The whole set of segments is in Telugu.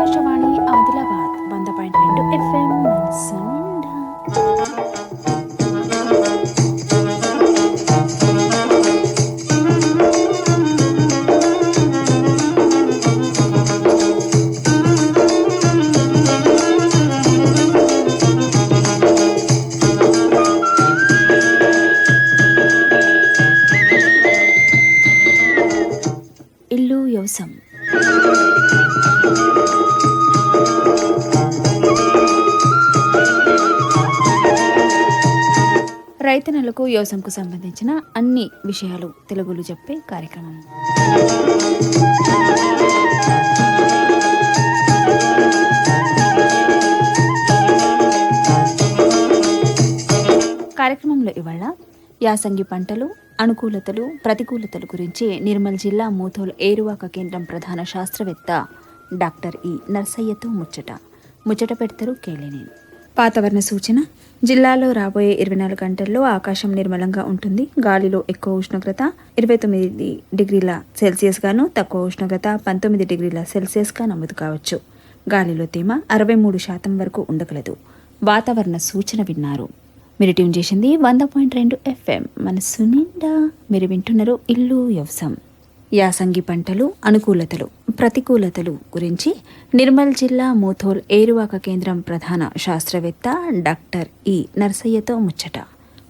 ఆకాశవాణి ఆదిలాబాద్ వంద పాయింట్ రెండు ఎఫ్ఎం మనసు రైతన్నలకు వ్యవసాయంకు సంబంధించిన అన్ని విషయాలు తెలుగులో చెప్పే కార్యక్రమం. కార్యక్రమంలో ఇవాళ యాసంగి పంటలు అనుకూలతలు ప్రతికూలతలు గురించి నిర్మల్ జిల్లా మూతోల్ ఏరువాక కేంద్రం ప్రధాన శాస్త్రవేత్త డాక్టర్ ఈ నర్సయ్యతో ముచ్చట. ముచ్చట పెడతారు కేళిని వాతావరణ సూచన. జిల్లాలో రాబోయే ఇరవై నాలుగు గంటల్లో ఆకాశం నిర్మలంగా ఉంటుంది. గాలిలో ఎక్కువ ఉష్ణోగ్రత ఇరవై తొమ్మిది డిగ్రీల సెల్సియస్ గాను తక్కువ ఉష్ణోగ్రత పంతొమ్మిది డిగ్రీల సెల్సియస్గా నమోదు కావచ్చు. గాలిలో తేమ అరవై మూడు శాతం వరకు ఉండగలదు. వాతావరణ సూచన విన్నారు. మీరు ట్యూన్ చేసింది వంద పాయింట్ రెండు ఎఫ్ఎం. మన నిండా మీరు వింటున్నారు ఇల్లు వ్యవసాయం. యాసంగి పంటలు అనుకూలతలు ప్రతికూలతలు గురించి నిర్మల్ జిల్లా మూథోల్ ఏరువాక కేంద్రం ప్రధాన శాస్త్రవేత్త డాక్టర్ ఈ నర్సయ్యతో ముచ్చట.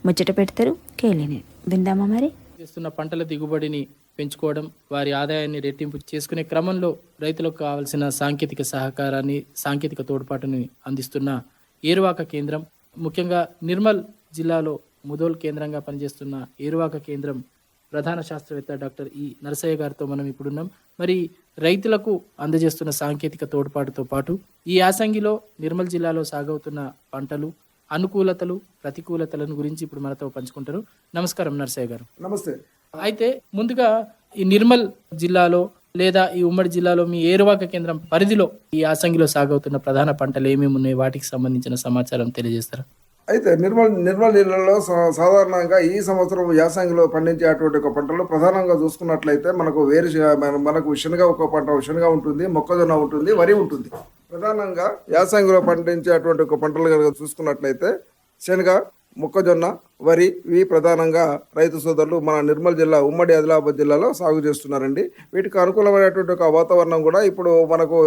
ముచ్చట పెడతారు కేలిని విందామా మరి? చేస్తున్న పంటల దిగుబడిని పెంచుకోవడం వారి ఆదాయాన్ని రెట్టింపు చేసుకునే క్రమంలో రైతులకు కావాల్సిన సాంకేతిక సహకారాన్ని సాంకేతిక తోడ్పాటుని అందిస్తున్న ఏరువాక కేంద్రం ముఖ్యంగా నిర్మల్ జిల్లాలో ముదోల్ కేంద్రంగా పనిచేస్తున్న ఏరువాక కేంద్రం ప్రధాన శాస్త్రవేత్త డాక్టర్ ఈ నరసయ్య గారితో మనం ఇప్పుడున్నాం. మరి రైతులకు అందజేస్తున్న సాంకేతిక తోడ్పాటుతో పాటు ఈ యాసంగిలో నిర్మల్ జిల్లాలో సాగవుతున్న పంటలు అనుకూలతలు ప్రతికూలతలను గురించి ఇప్పుడు మనతో పంచుకుంటారు. నమస్కారం నరసయ్య గారు. నమస్తే. అయితే ముందుగా ఈ నిర్మల్ జిల్లాలో లేదా ఈ ఉమ్మడి జిల్లాలో మీ ఏరువాక కేంద్రం పరిధిలో ఈ యాసంగిలో సాగవుతున్న ప్రధాన పంటలు ఏమేమి ఉన్నాయి? వాటికి సంబంధించిన సమాచారం తెలియజేస్తారా? అయితే నిర్మల్ నిర్మల్ నీళ్ళలో సా- సాధారణంగా ఈ సంవత్సరం యాసంగిలో పండించేటువంటి ఒక పంటలు ప్రధానంగా చూసుకున్నట్లయితే మనకు వేరు మన- మనకు శనగ ఒక పంట శనగ ఉంటుంది మొక్కజొన్న ఉంటుంది వరి ఉంటుంది. ప్రధానంగా యాసంగిలో పండించేటువంటి ఒక పంటలు కనుక చూసుకున్నట్లయితే శనగ మొక్కజొన్న వరి ఇవి ప్రధానంగా రైతు సోదరులు మన నిర్మల్ జిల్లా ఉమ్మడి ఆదిలాబాద్ జిల్లాలో సాగు చేస్తున్నారండి. వీటికి అనుకూలమైనటువంటి ఒక వాతావరణం కూడా ఇప్పుడు మనకు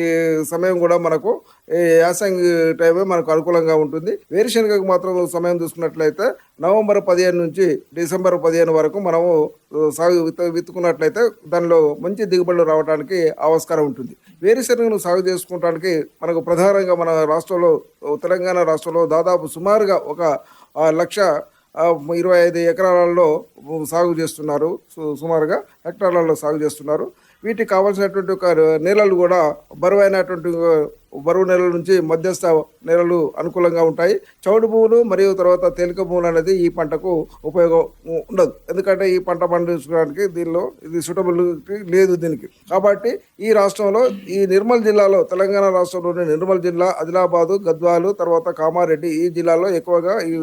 ఈ సమయం కూడా మనకు ఈ యాసంగి టైమే మనకు అనుకూలంగా ఉంటుంది. వేరుశనగకు మాత్రం సమయం చూసుకున్నట్లయితే నవంబర్ పదిహేను నుంచి డిసెంబర్ పదిహేను వరకు మనము సాగు విత్తుకున్నట్లయితే దానిలో మంచి దిగుబడులు రావడానికి ఆస్కారం ఉంటుంది. వేరుశనగను సాగు చేసుకోవడానికి మనకు ప్రధానంగా మన రాష్ట్రంలో తెలంగాణ రాష్ట్రంలో దాదాపు సుమారుగా ఒక లక్ష ఇరవై ఐదు ఎకరాలలో సాగు చేస్తున్నారు. సు- సుమారుగా హెక్టార్లలో సాగు చేస్తున్నారు. వీటికి కావాల్సినటువంటి ఒక నేలలు కూడా బరువైనటువంటి బరువు నేలల నుంచి మధ్యస్థ నేలలు అనుకూలంగా ఉంటాయి. చౌడు భూములు మరియు తర్వాత తేలిక భూములు అనేది ఈ పంటకు ఉపయోగం ఉండదు. ఎందుకంటే ఈ పంట పండించడానికి దీనిలో ఇది సూటబిలిటీ లేదు దీనికి. కాబట్టి ఈ రాష్ట్రంలో ఈ నిర్మల్ జిల్లాలో తెలంగాణ రాష్ట్రంలోని నిర్మల్ జిల్లా ఆదిలాబాదు గద్వాలు తర్వాత కామారెడ్డి ఈ జిల్లాలో ఎక్కువగా ఈ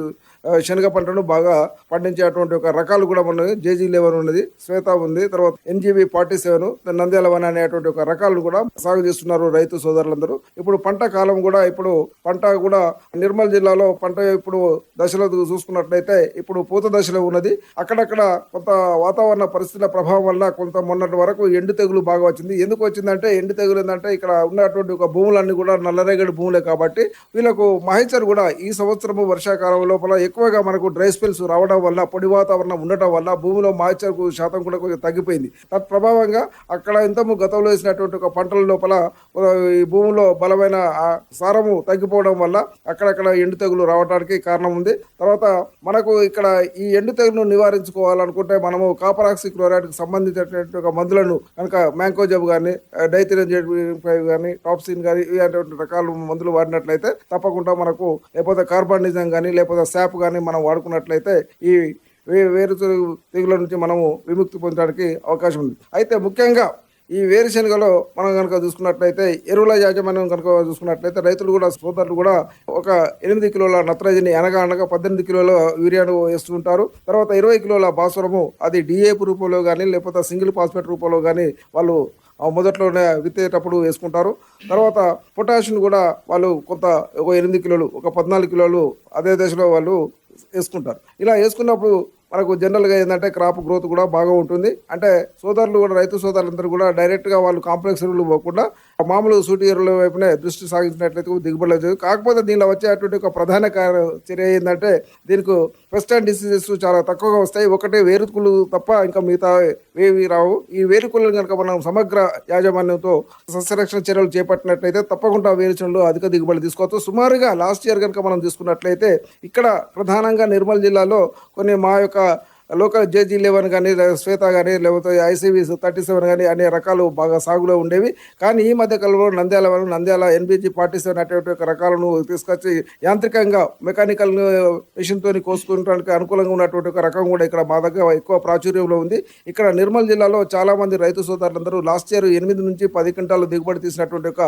శనగ పంటను బాగా పండించేటువంటి ఒక రకాలు కూడా ఉన్నాయి జేజీ లెవెన్ ఉన్నది శ్వేత ఉంది తర్వాత NGB forty seven Nandyal one అనేటువంటి ఒక రకాలు కూడా సాగు చేస్తున్నారు రైతు సోదరులందరూ. ఇప్పుడు పంట కాలం కూడా ఇప్పుడు పంట కూడా నిర్మల్ జిల్లాలో పంట ఇప్పుడు దశలో చూసుకున్నట్లయితే ఇప్పుడు పూత దశలో ఉన్నది. అక్కడక్కడ కొంత వాతావరణ పరిస్థితుల ప్రభావం వల్ల కొంత మొన్నటి వరకు ఎండు తెగులు బాగా వచ్చింది. ఎందుకు వచ్చిందంటే ఎండు తెగులు ఏంటంటే ఇక్కడ ఉన్నటువంటి ఒక భూములన్నీ కూడా నల్లరేగడి భూములే కాబట్టి వీళ్ళకు మహేచర్ కూడా ఈ సంవత్సరము వర్షాకాలం లోపల ఎక్కువగా మనకు డ్రై స్పెల్స్ రావడం వల్ల పొడి వాతావరణం ఉండటం వల్ల భూమిలో మాయిచర్ శాతం కూడా కొంచెం తగ్గిపోయింది. తత్ప్రభావంగా అక్కడ ఇంతము గతంలో వేసినటువంటి ఒక పంటల లోపల ఈ భూమిలో బలమైన సారము తగ్గిపోవడం వల్ల అక్కడక్కడ ఎండు తెగులు రావడానికి కారణం ఉంది. తర్వాత మనకు ఇక్కడ ఈ ఎండు తెగులను నివారించుకోవాలనుకుంటే మనము కాపరాక్సి క్లోరైడ్కి సంబంధించినటువంటి మందులను కనుక మ్యాంకోజబ్ కానీ డైథిరజెడ్ ఫైవ్ కానీ టాప్సిన్ కానీ ఇలాంటి రకాల మందులు వాడినట్లయితే తప్పకుండా మనకు లేకపోతే కార్బానిజం కానీ లేకపోతే శాప్ కానీ మనం వాడుకున్నట్లయితే ఈ వే- వేరు తెగుల నుంచి మనము విముక్తి పొందడానికి అవకాశం ఉంది. అయితే ముఖ్యంగా ఈ వేరుశనగలో మనం కనుక చూసుకున్నట్లయితే ఎరువుల యాజమాన్యం కనుక చూసుకున్నట్లయితే రైతులు కూడా సోదరులు కూడా ఒక ఎనిమిది కిలోల నత్రజని అనగా అనగా పద్దెనిమిది కిలోల యూరియాను వేస్తూ ఉంటారు. తర్వాత ఇరవై కిలోల భాస్వరము అది డిఏపి రూపంలో కానీ లేకపోతే సింగిల్ ఫాస్ఫేట్ రూపంలో కానీ వాళ్ళు మొదట్లోనే విత్తేటప్పుడు వేసుకుంటారు. తర్వాత పొటాషియం కూడా వాళ్ళు కొంత ఒక ఎనిమిది కిలోలు ఒక పద్నాలుగు కిలోలు అదే దశలో వాళ్ళు వేసుకుంటారు. ఇలా వేసుకున్నప్పుడు మనకు జనరల్గా ఏంటంటే క్రాప్ గ్రోత్ కూడా బాగా ఉంటుంది. అంటే సోదరులు కూడా రైతు సోదరులందరూ కూడా డైరెక్ట్గా వాళ్ళు కాంప్లెక్స్ ఎరువులు పోకుండా మామూలు సూటి ఎరువుల వైపునే దృష్టి సాగించినట్లయితే దిగుబడి లేదు కాకపోతే దీనిలో వచ్చేటువంటి ఒక ప్రధాన చర్య ఏంటంటే దీనికి పెస్ట్ అండ్ డిసీజెస్ చాలా తక్కువగా వస్తాయి. ఒకటే వేరుకులు తప్ప ఇంకా మిగతా ఏవి రావు. ఈ వేరుకులను కనుక మనం సమగ్ర యాజమాన్యంతో సస్యరక్షణ చర్యలు చేపట్టినట్లయితే తప్పకుండా వేరుచనలో అధిక దిగుబడి తీసుకోవచ్చు. సుమారుగా లాస్ట్ ఇయర్ కనుక మనం తీసుకున్నట్లయితే ఇక్కడ ప్రధానంగా నిర్మల్ జిల్లాలో కొన్ని మా యొక్క యొక్క లోకల్ జేజీ లెవెన్ కానీ శ్వేత కానీ లేకపోతే ఐసీవీస్ థర్టీ సెవెన్ కానీ అనే రకాలు బాగా సాగులో ఉండేవి. కానీ ఈ మధ్య కాలంలో నంద్యాల వల్ల నంద్యాల ఎన్బీజీ ఫార్టీ సెవెన్ అటువంటి రకాలను తీసుకొచ్చి యాంత్రికంగా మెకానికల్ మిషన్తో కోసుకోవడానికి అనుకూలంగా ఉన్నటువంటి ఒక రకం కూడా ఇక్కడ మా దగ్గర ఎక్కువ ప్రాచుర్యంలో ఉంది. ఇక్కడ నిర్మల్ జిల్లాలో చాలా మంది రైతు సోదరులందరూ లాస్ట్ ఇయర్ ఎనిమిది నుంచి పది క్వింటాలు దిగుబడి తీసినటువంటి ఒక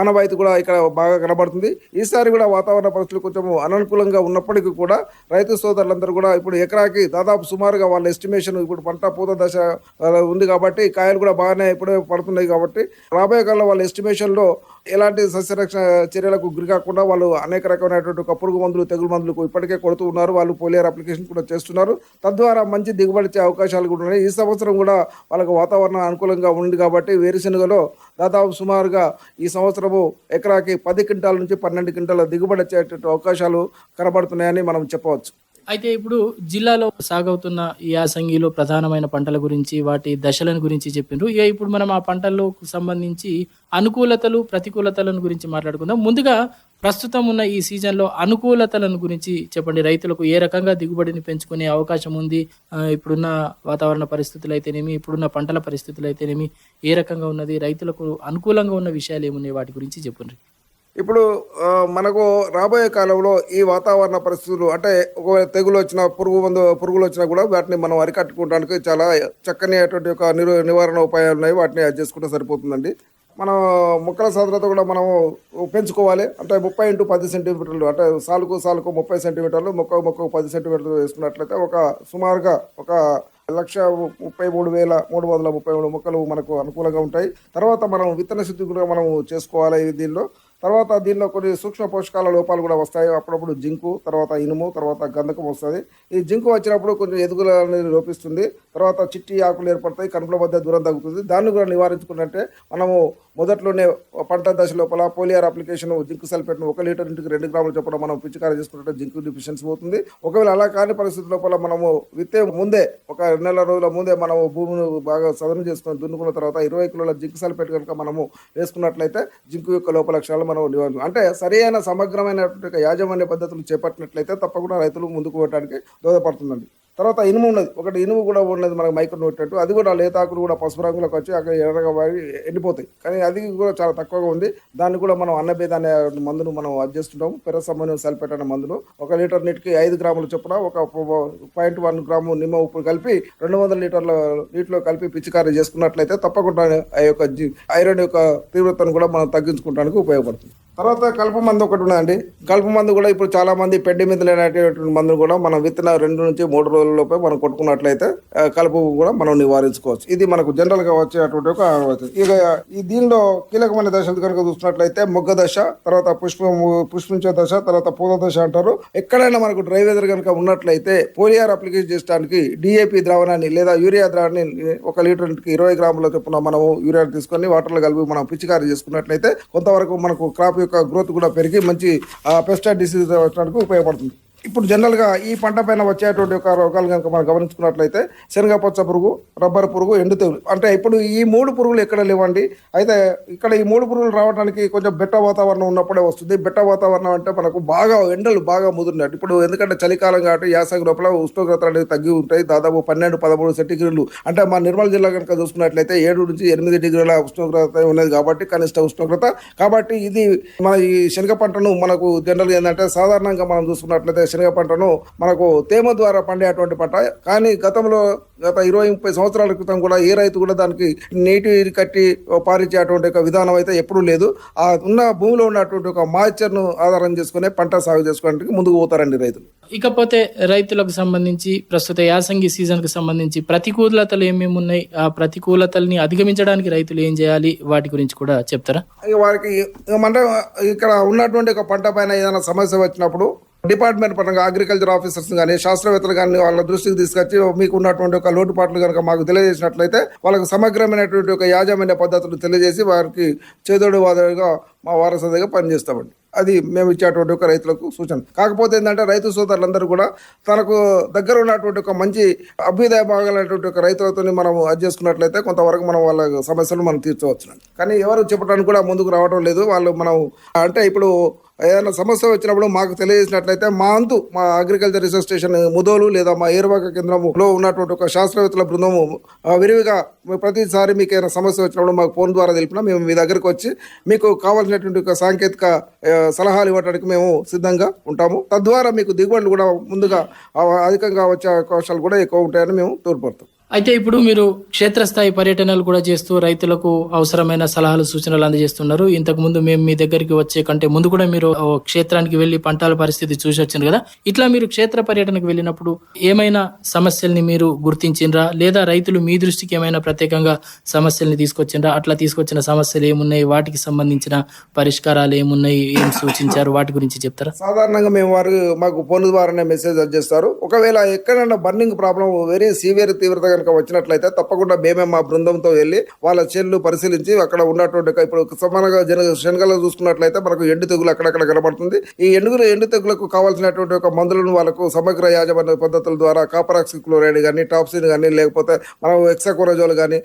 ఆనవాయితీ కూడా ఇక్కడ బాగా కనబడుతుంది. ఈసారి కూడా వాతావరణ పరిస్థితులు కొంచెం అననుకూలంగా ఉన్నప్పటికీ కూడా రైతు సోదరులందరూ కూడా ఇప్పుడు ఎకరాకి దాదాపు సుమారుగా వాళ్ళ ఎస్టిమేషన్ ఇప్పుడు పంట పూత దశ ఉంది కాబట్టి కాయలు కూడా బాగానే ఇప్పుడే పడుతున్నాయి కాబట్టి రాబోయే కాలంలో వాళ్ళ ఎస్టిమేషన్లో ఎలాంటి సస్యరక్షణ చర్యలకు గురి కాకుండా వాళ్ళు అనేక రకమైనటువంటి పురుగు మందులు తెగులు మందులకు ఇప్పటికే కొడుతూ ఉన్నారు. వాళ్ళు పోలియర్ అప్లికేషన్ కూడా చేస్తున్నారు. తద్వారా మంచి దిగుబడి ఇచ్చే అవకాశాలు కూడా ఉన్నాయి. ఈ సంవత్సరం కూడా వాళ్ళకు వాతావరణం అనుకూలంగా ఉంది కాబట్టి వేరుశనగలో దాదాపు సుమారుగా ఈ సంవత్సరము ఎకరాకి పది క్వింటాల నుంచి పన్నెండు క్వింటాల దిగుబడి వచ్చేటటువంటి అవకాశాలు కనబడుతున్నాయని మనం చెప్పవచ్చు. అయితే ఇప్పుడు జిల్లాలో సాగవుతున్న ఈ యాసంగిలో ప్రధానమైన పంటల గురించి వాటి దశలను గురించి చెప్పిండ్రు ఇక ఇప్పుడు మనం ఆ పంటలకు సంబంధించి అనుకూలతలు ప్రతికూలతలను గురించి మాట్లాడుకుందాం. ముందుగా ప్రస్తుతం ఉన్న ఈ సీజన్లో అనుకూలతలను గురించి చెప్పండి. రైతులకు ఏ రకంగా దిగుబడిని పెంచుకునే అవకాశం ఉంది? ఇప్పుడున్న వాతావరణ పరిస్థితులు అయితేనేమి ఇప్పుడున్న పంటల పరిస్థితులు అయితేనేమి ఏ రకంగా ఉన్నది? రైతులకు అనుకూలంగా ఉన్న విషయాలు ఏమున్నాయి? వాటి గురించి చెప్పండి ఇప్పుడు మనకు రాబోయే కాలంలో ఈ వాతావరణ పరిస్థితులు అంటే ఒకవేళ తెగులు వచ్చినా పురుగు మందు పురుగులు వచ్చినా కూడా వాటిని మనం అరికట్టుకోవడానికి చాలా చక్కని అటువంటి ఒక నిరు నివారణ ఉపాయాలు ఉన్నాయి. వాటిని అది చేసుకుంటే సరిపోతుందండి. మనం మొక్కల సాంద్రత కూడా మనం పెంచుకోవాలి. అంటే ముప్పై ఇంటూ పది సెంటీమీటర్లు అంటే సాలుకు సాలుకు ముప్పై సెంటీమీటర్లు మొక్క మొక్కకు పది సెంటీమీటర్లు వేసుకున్నట్లయితే ఒక సుమారుగా ఒక లక్ష ముప్పై మూడు వేల మూడు వందల ముప్పై మూడు మొక్కలు మనకు అనుకూలంగా ఉంటాయి. తర్వాత మనం విత్తన శుద్ధి కూడా మనం చేసుకోవాలి దీనిలో. తర్వాత దీనిలో కొన్ని సూక్ష్మ పోషకాల లోపాలు కూడా వస్తాయి. అప్పుడప్పుడు జింకు తర్వాత ఇనుము తర్వాత గంధకం వస్తుంది. ఈ జింకు వచ్చినప్పుడు కొంచెం ఎదుగుల అనేది లోపిస్తుంది. తర్వాత చిట్టి ఆకులు ఏర్పడతాయి కనుపుల మధ్య దూరం తగ్గుతుంది. దాన్ని కూడా నివారించుకున్నట్టే మనము మొదట్లోనే పంట దశ లోపల పోలియర్ అప్లికేషన్ జింక్ సల్ఫేట్ను ఒక లీటర్ ఇంటికి రెండు గ్రాములు చొప్పున మనం పిచికారీ చేసుకుంటే జింక్ డిఫిషియన్సీ పోతుంది. ఒకవేళ అలా కాని పరిస్థితి లోపల మనము విత్తే ముందే ఒక నెల రోజుల ముందే మనము భూమిని బాగా సదనం చేసుకొని దున్నుకున్న తర్వాత ఇరవై కిలోల జింక్ సల్ఫేట్ కనుక మనము వేసుకున్నట్లయితే జింక్ యొక్క లోపలక్షణాలు మనం అంటే సరి అయిన సమగ్రమైనటువంటి యాజమాన్య పద్ధతులు చేపట్టినట్లయితే తప్పకుండా రైతులు ముందుకు పోవడానికి దోహదపడుతుందండి. తర్వాత ఇనుము ఉన్నది. ఒకటి ఇనుము కూడా ఉన్నది మనకు మైక్రో పెట్టినట్టు అది కూడా లేతాకులు కూడా పసుపు రంగులోకి వచ్చి అక్కడ ఎర్రగా వాడి ఎండిపోతాయి. కానీ అది కూడా చాలా తక్కువగా ఉంది. దాన్ని కూడా మనం అన్నభేద అనే మందును మనం అది చేస్తుంటాము. సల్ఫేట్ అనే మందును ఒక లీటర్ నీటికి ఐదు గ్రాముల చొప్పున ఒక పాయింట్ వన్ గ్రాము నిమ్మ ఉప్పు కలిపి రెండు వందల లీటర్ల నీటిలో కలిపి పిచికారీ చేసుకున్నట్లయితే తప్పకుండా ఆ యొక్క ఐరన్ యొక్క తీవ్రతను కూడా మనం తగ్గించుకోవడానికి ఉపయోగపడుతుంది. తర్వాత కలుపు మందు ఒకటి ఉన్నదండి. కలుపు మందు కూడా ఇప్పుడు చాలా మంది పెడ్డి మీద లేనటువంటి మందులు కూడా మనం విత్తన రెండు నుంచి మూడు రోజుల్లోపే మనం కొట్టుకున్నట్లయితే కలుపు కూడా మనం నివారించుకోవచ్చు. ఇది మనకు జనరల్గా వచ్చేటువంటి ఒక ఇక ఈ దీనిలో కీలకమైన దశలు కనుక చూసినట్లయితే మొగ్గ దశ తర్వాత పుష్పము పుష్పించే దశ తర్వాత పూత దశ అంటారు. ఎక్కడైనా మనకు డ్రై వెదర్ కనుక ఉన్నట్లయితే పోలియార్ అప్లికేషన్ చేయడానికి డిఏపి ద్రావణాన్ని లేదా యూరియా ద్రావణాన్ని ఒక లీటర్ ఇరవై గ్రాముల చొప్పున మనం యూరియా తీసుకొని వాటర్లో కలిపి మనం పిచికారీ చేసుకున్నట్లయితే కొంతవరకు మనకు క్రాప్ యొక్క గ్రోత్ కూడా పెరిగి మంచి పెస్టైడ్ డిసీజ్ వచ్చడానికి ఉపయోగపడుతుంది. ఇప్పుడు జనరల్గా ఈ పంట పైన వచ్చేటువంటి ఒక రోగాలు కనుక మనం గమనించుకున్నట్లయితే శనగ పచ్చ పురుగు రబ్బర్ పురుగు ఎండు తెగులు. అంటే ఇప్పుడు ఈ మూడు పురుగులు ఎక్కడ లేవండి? అయితే ఇక్కడ ఈ మూడు పురుగులు రావడానికి కొంచెం బెట్ట వాతావరణం ఉన్నప్పుడే వస్తుంది. బెట్ట వాతావరణం అంటే మనకు బాగా ఎండలు బాగా ముదిరినట్టు. ఇప్పుడు ఎందుకంటే చలికాలం కాబట్టి యాసంగి లోపల ఉష్ణోగ్రతలు అనేది తగ్గి ఉంటాయి. దాదాపు పన్నెండు పదమూడు సెంటీగ్రేడ్లు. అంటే మా నిర్మల్ జిల్లా కనుక చూసుకున్నట్లయితే ఏడు నుంచి ఎనిమిది డిగ్రీల ఉష్ణోగ్రత ఉన్నది కాబట్టి కనిష్ట ఉష్ణోగ్రత. కాబట్టి ఇది మన ఈ శనగ పంటను మనకు జనరల్ ఏంటంటే సాధారణంగా మనం చూసుకున్నట్లయితే శనగ పంటను మనకు తేమ ద్వారా పండేటువంటి పంట. కానీ గతంలో గత ఇరవై ముప్పై సంవత్సరాల క్రితం కూడా ఏ రైతు కూడా దానికి నీటి కట్టి పారించేటువంటి ఒక విధానం అయితే ఎప్పుడూ లేదు. ఆ ఉన్న భూమిలో ఉన్నటువంటి ఒక మాయిశ్చర్ను ఆధారం చేసుకునే పంట సాగు చేసుకోవడానికి ముందుకు పోతారండి రైతులు. ఇకపోతే రైతులకు సంబంధించి ప్రస్తుత యాసంగి సీజన్కు సంబంధించి ప్రతికూలతలు ఏమేమి ఉన్నాయి? ఆ ప్రతికూలతల్ని అధిగమించడానికి రైతులు ఏం చేయాలి? వాటి గురించి కూడా చెప్తారా? వారికి మన ఇక్కడ ఉన్నటువంటి ఒక పంట పైన ఏదైనా సమస్య వచ్చినప్పుడు డిపార్ట్మెంట్ పరంగా అగ్రికల్చర్ ఆఫీసర్స్ కానీ శాస్త్రవేత్తలు కానీ వాళ్ళ దృష్టికి తీసుకొచ్చి మీకు ఉన్నటువంటి ఒక లోటుపాట్లు కనుక మాకు తెలియజేసినట్లయితే వాళ్ళకి సమగ్రమైనటువంటి ఒక యాజమాన్య పద్ధతులు తెలియజేసి వారికి చేదోడు వాదోడుగా మా వారసదిగా పనిచేస్తామండి. అది మేము ఇచ్చేటువంటి ఒక రైతులకు సూచన. కాకపోతే ఏంటంటే రైతు సోదరులందరూ కూడా తనకు దగ్గర ఉన్నటువంటి ఒక మంచి అభ్యుదయ భాగాలైనటువంటి ఒక రైతులతో మనం అది చేసుకున్నట్లయితే కొంతవరకు మనం వాళ్ళ సమస్యలు మనం తీర్చవచ్చు కానీ ఎవరు చెప్పడానికి కూడా ముందుకు రావడం లేదు. వాళ్ళు మనం అంటే ఇప్పుడు ఏదైనా సమస్య వచ్చినప్పుడు మాకు తెలియజేసినట్లయితే మా అంతు మా అగ్రికల్చర్ రీసెర్చ్ స్టేషన్ ముదోలు లేదా మా ఏర్వాక కేంద్రంలో ఉన్నటువంటి ఒక శాస్త్రవేత్తల బృందము విరివిగా ప్రతిసారి మీకు ఏదైనా సమస్య వచ్చినప్పుడు మాకు ఫోన్ ద్వారా తెలిపినా మేము మీ దగ్గరకు వచ్చి మీకు కావాల్సినటువంటి ఒక సాంకేతిక సలహాలు ఇవ్వడానికి మేము సిద్ధంగా ఉంటాము. తద్వారా మీకు దిగుబడులు కూడా ముందుగా అధికంగా వచ్చే అవకాశాలు కూడా ఎక్కువ ఉంటాయని మేము తోడ్పడతాం అయితే ఇప్పుడు మీరు క్షేత్రస్థాయి పర్యటనలు కూడా చేస్తూ రైతులకు అవసరమైన సలహాలు సూచనలు అందజేస్తున్నారు. ఇంతకు ముందు మేము మీ దగ్గరికి వచ్చే కంటే ముందు కూడా మీరు క్షేత్రానికి వెళ్ళి పంటల పరిస్థితి చూసి వచ్చారు కదా. ఇట్లా మీరు క్షేత్ర పర్యటనకు వెళ్ళినప్పుడు ఏమైనా సమస్యల్ని మీరు గుర్తించిండ్రా? లేదా రైతులు మీ దృష్టికి ఏమైనా ప్రత్యేకంగా సమస్యల్ని తీసుకొచ్చిండ్రా? అట్లా తీసుకొచ్చిన సమస్యలు ఏమున్నాయి? వాటికి సంబంధించిన పరిష్కారాలు ఏమున్నాయి? ఏం సూచించారు? వాటి గురించి చెప్తారా? సాధారణంగా మేము వారు మాకు ఫోన్ ద్వారానే మెసేజ్ చేస్తారు. ఒకవేళ ఎక్కడైనా బర్నింగ్ ప్రాబ్లం వేరే సీవియర్ తీవ్రత కనుక వచ్చినట్లయితే తప్పకుండా మేమే మా బృందంతో వెళ్ళి వాళ్ళ చేనులు పరిశీలించి అక్కడ ఉన్నటువంటి ఇప్పుడు సమానంగా జన శనగలు చూసుకున్నట్లయితే మనకు ఎండు తెగులు అక్కడక్కడ కనబడుతుంది. ఈ ఎండుగులు ఎండు తెగులకు కావాల్సినటువంటి ఒక మందులను వాళ్ళకు సమగ్ర యాజమాన్య పద్ధతుల ద్వారా కాపరాక్సి క్లోరైడ్ కానీ టాప్సిన్ కానీ లేకపోతే మనం ఎక్సాకోరజోల్ కానీ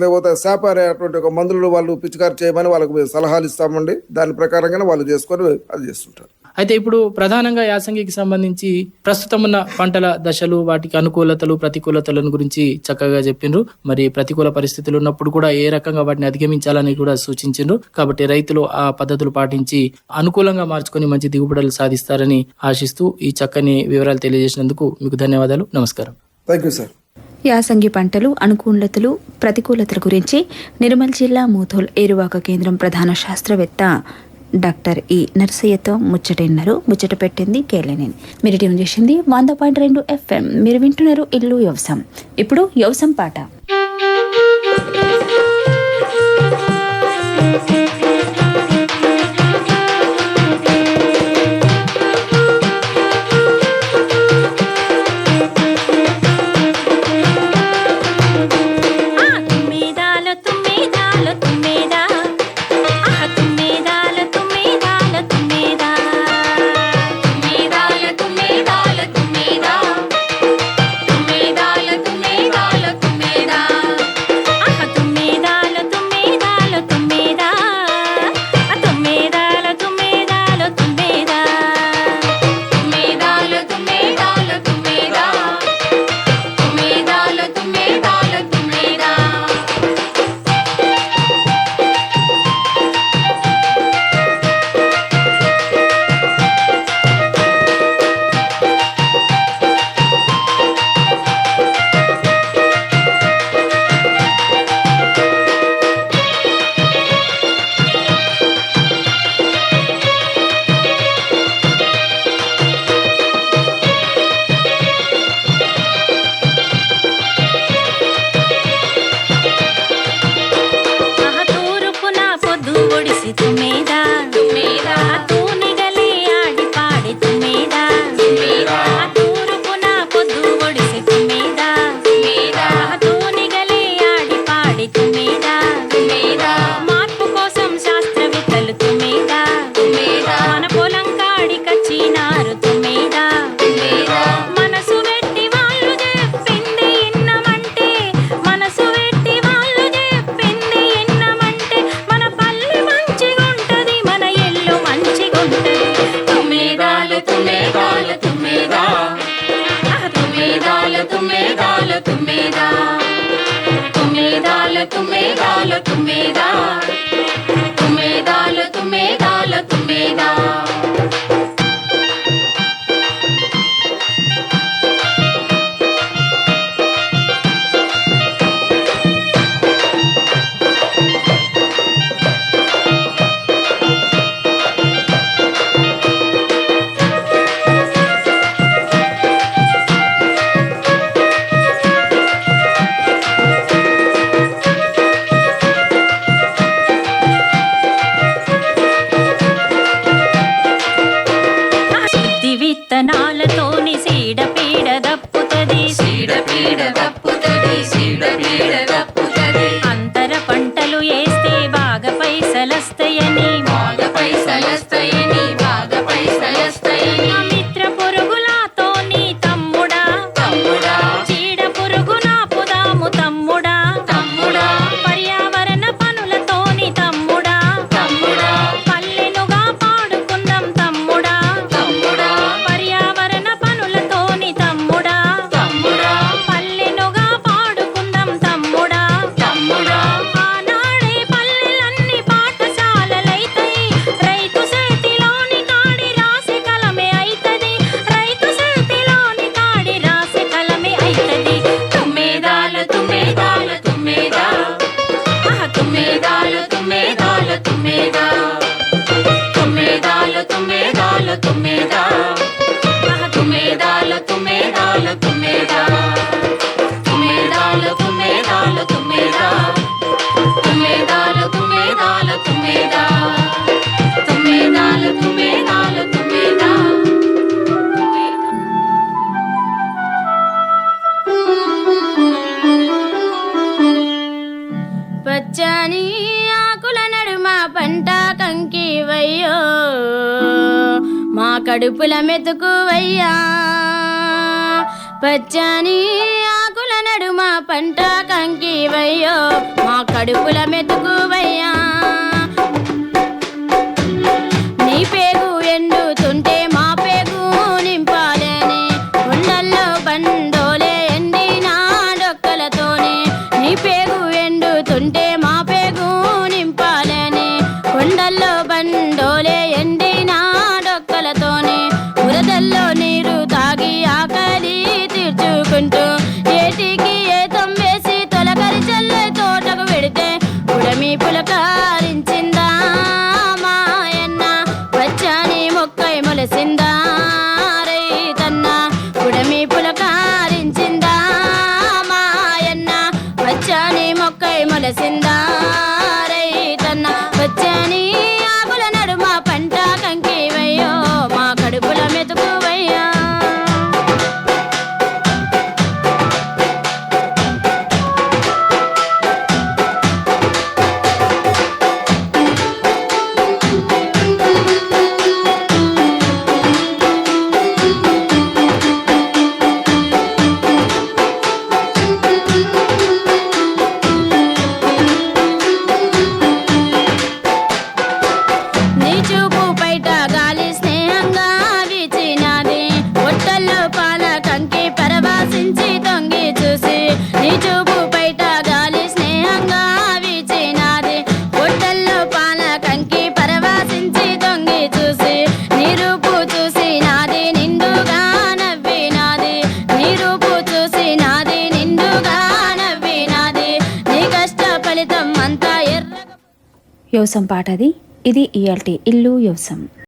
లేకపోతే శాప్ అనేటువంటి ఒక మందులను వాళ్ళు పిచికారి చేయమని వాళ్ళకు మేము సలహాలు ఇస్తామండి. దాని ప్రకారంగానే వాళ్ళు చేసుకొని అది చేస్తుంటారు. అయితే ఇప్పుడు ప్రధానంగా యాసంగికి సంబంధించి ప్రస్తుతం ఉన్న పంటల దశలు వాటికి అనుకూలతలు ప్రతికూలతలను గురించి చక్కగా చెప్పిండ్రు మరి ప్రతికూల పరిస్థితులు ఉన్నప్పుడు కూడా ఏ రకంగా వాటిని అధిగమించాలని కూడా సూచించిండ్రు. కాబట్టి రైతులు ఆ పద్ధతులు పాటించి అనుకూలంగా మార్చుకొని మంచి దిగుబడులు సాధిస్తారని ఆశిస్తూ ఈ చక్కని వివరాలు తెలియజేసినందుకు మీకు ధన్యవాదాలు. నమస్కారం. థ్యాంక్ యూ సార్ యాసంగి పంటలు అనుకూలతలు ప్రతికూలతల గురించి నిర్మల్ జిల్లా మూథోల్ ఏరువాక కేంద్రం ప్రధాన శాస్త్రవేత్త డాక్టర్ ఈ నర్సయ్యతో ముచ్చటిన్నారు. ముచ్చట పెట్టింది కేలేనేని. మీరు ట్యూన్ చేసింది వంద పాయింట్ రెండు ఎఫ్ఎం. మీరు వింటున్నారు ఇల్లు వ్యవసాయం. ఇప్పుడు వ్యవసాయం పాట. విత్తనాలతోని సీడపీడ దప్పుతది. సీడపీడ దప్పుతది సీడపీడ దప్పు పుల మెతుకువయ్యా. పచ్చని ఆకుల నడుమ పంట కంకివయ్యో మా కడుపుల మెతుకువయ్యా. മനസ്സിന്താ వ్యవసాయం పాట అది ఇది ఇయాల్టీ ఇల్లు వ్యవసాయం.